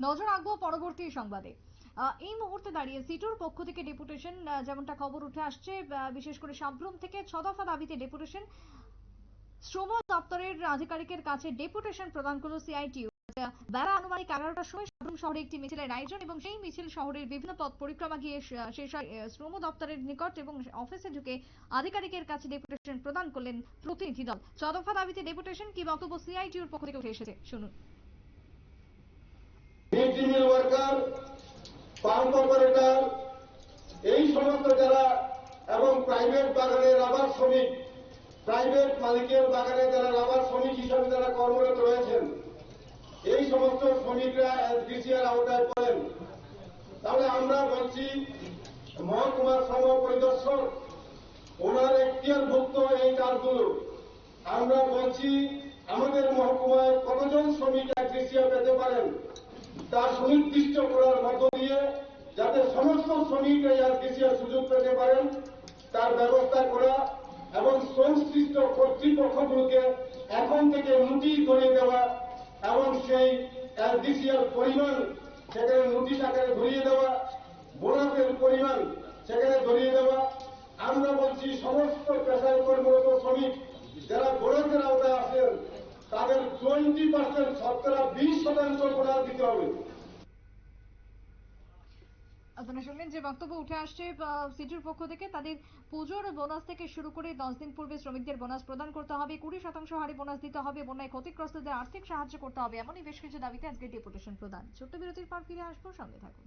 নজর রাখব পরবর্তী সংবাদে। এই মুহূর্তে দাঁড়িয়ে সিটুর পক্ষ থেকে ডেপুটেশন যেমনটা খবর উঠে আসছে বিশেষ করে সাবরুম থেকে ছ দফা দাবিতে ডেপুটেশন। শ্রম দপ্তরের আধিকারিকের কাছে ডেপুটেশন প্রদান করল সিআইটিউ বেলা আনুমানিক এগারোটার সময় সাবরুম শহরে একটি মিছিলের আয়োজন এবং সেই মিছিল শহরের বিভিন্ন পথ পরিক্রমা গিয়ে শেষ হয়। শ্রম দপ্তরের নিকট এবং অফিসে ঢুকে আধিকারিকের কাছে ডেপুটেশন প্রদান করলেন প্রতিনিধি দল। ছ দাবিতে ডেপুটেশন কি বক্তব্য সিআইটিউর পক্ষ থেকে উঠে এসেছে? শুনুন। পাম্প অপারেটর এই সমস্ত যারা এবং প্রাইভেট বাগানে রাবার শ্রমিক প্রাইভেট মালিকের বাগানে যারা রাবার শ্রমিক হিসাবে যারা কর্মরত রয়েছেন, এই সমস্ত শ্রমিকরা এসডিসিআর আওতায় পড়েন। তাহলে আমরা বলছি মহকুমা শ্রম পরিদর্শক ওনার এখতিয়ারভুক্ত এই কাজগুলো। আমরা বলছি, আমাদের মহকুমায় কতজন শ্রমিক এসডিসিআর পেতে পারেন? তা সুনির্দিষ্ট করার মধ্য দিয়ে যাতে সমস্ত শ্রমিক এই আরটিসিআর সুযোগ পেতে পারেন, তার ব্যবস্থা করা এবং সংশ্লিষ্ট কর্তৃপক্ষগুলোকে এখন থেকে নোটিশ ধরিয়ে দেওয়া এবং সেই এলডিসিআর পরিমাণ সেখানে নোটিশ আকারে ধরিয়ে দেওয়া বোনাসের পরিমাণ সেখানে ধরিয়ে দেওয়া। আমরা বলছি সমস্ত পেশায় কর্মরত শ্রমিক, যারা বোনাসের আওতায় টোয়েন্টি পার্সেন্ট, শতকরা বিশ শতাংশ বোনাস দিতে হবে। আপনারা শুনলেন যে বক্তব্য উঠে আসছে সিটুর পক্ষ থেকে তাদের পুজোর বোনাস থেকে শুরু করে দশ দিন পূর্বে শ্রমিকদের বোনাস প্রদান করতে হবে, কুড়ি শতাংশ হারে বোনাস দিতে হবে, বন্যায় ক্ষতিগ্রস্তদের আর্থিক সাহায্য করতে হবে, এমনই বেশ কিছু দাবিতে আজকে ডেপুটেশন প্রদান। ছোট্ট বিরতির পর ফিরে আসব, সঙ্গে থাকুন।